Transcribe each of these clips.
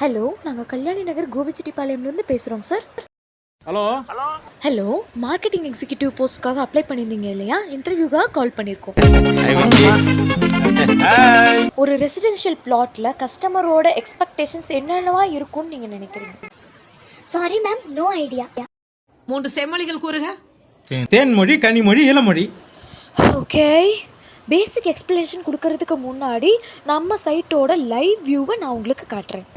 Hello நாங்கள் கல்யாணி நகர் கோபிச்செட்டிப்பாளையம்லேருந்து பேசுகிறோம் sir. Hello? Hello? Marketing executive போஸ்ட்காக apply பண்ணியிருந்தீங்க இல்லையா? இன்டர்வியூக்காக கால் பண்ணியிருக்கோம். ஒரு ரெசிடென்ஷியல் பிளாட்ல கஸ்டமரோட எக்ஸ்பெக்டேஷன்ஸ் என்னென்னவா இருக்கும்னு நீங்கள் நினைக்கிறீங்க? சாரி மேம் நோ ஐடியா மூன்று செம்மொழிகள் கூறுக. Thenmozhi Kanimozhi இளமொழி. Okay basic explanation கொடுக்கறதுக்கு முன்னாடி நம்ம சைட்டோட லைவ் வியூவை நான் உங்களுக்கு காட்டுறேன்.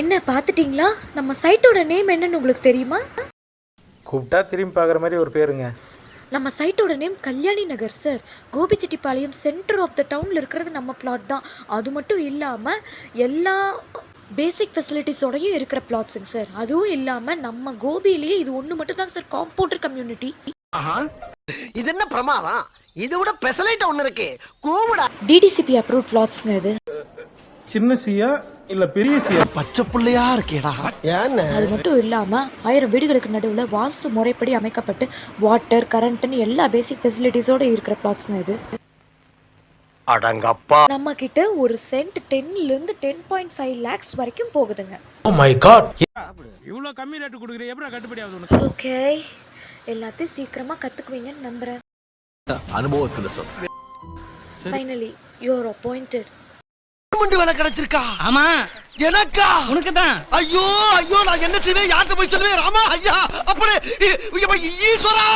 என்ன பார்த்துட்டீங்களா? நம்ம சைட்டோட நேம் என்னன்னு உங்களுக்கு தெரியுமா? கூப்பிட்டா திரும்பி பார்க்குற மாதிரி ஒரு பேருங்க. நம்ம சைட்டோட name Kalyani Nagar sir Gobichettipalayam centre of the டவுனில் இருக்கிறது நம்ம பிளாட் தான். அது மட்டும் இல்லாமல் எல்லா பேசிக் ஃபெசிலிட்டிஸோடையும் இருக்கிற பிளாட்ஸுங்க சார் அதுவும் இல்லாமல் நம்ம கோபியிலேயே இது ஒன்று மட்டும் தான் சார் காம்பவுண்டர் கம்யூனிட்டி இது என்ன பிரமாதம்? இது விட பெசலைட் ஒண்ணு இருக்கு. கூவிடா. டிடிசிபி அப்ரூவ் பிளாட்ஸுங்க இது. சின்ன சியா இல்ல பெரிய பச்சை புள்ளையா இருக்கேடா. ஏன்னு? அது மட்டும் இல்லாமல் ஆயிரம் வீடுகளுக்கு நடுவில் வாஸ்து முறைப்படி அமைக்கப்பட்டு வாட்டர் கரண்ட்னு எல்லா பேசிக் ஃபெசிலிட்டிஸோடு இருக்கிற பிளாட்ஸுங்க இது. அடங்கப்பா. நம்ம கிட்ட ஒரு சென்ட் டென்லேருந்து டென் பாயிண்ட் ஃபைவ் லேக்ஸ் வரைக்கும் போகுதுங்க. இவ்வளோ கம்மி ரேட்டு கொடுக்குற எப்படி கட்டுப்படி ஆகுது ஓகே எல்லாத்தையும் சீக்கிரமாக கற்றுக்குவீங்கன்னு நம்புகிறேன் அனுபவத்துல ஃபைனலி யூஆர் அப்பாயிண்டட் முண்டு வேலை கிடைச்சிருக்கா? ஆமா. எனக்கா? உனக்கு தான் ஐயோ ஐயோ நான் என்ன செய்வேன்? யார்கிட்ட போய் சொல்லுவேன்? ராமா ஐயா அப்படி ஈஸ்வரா?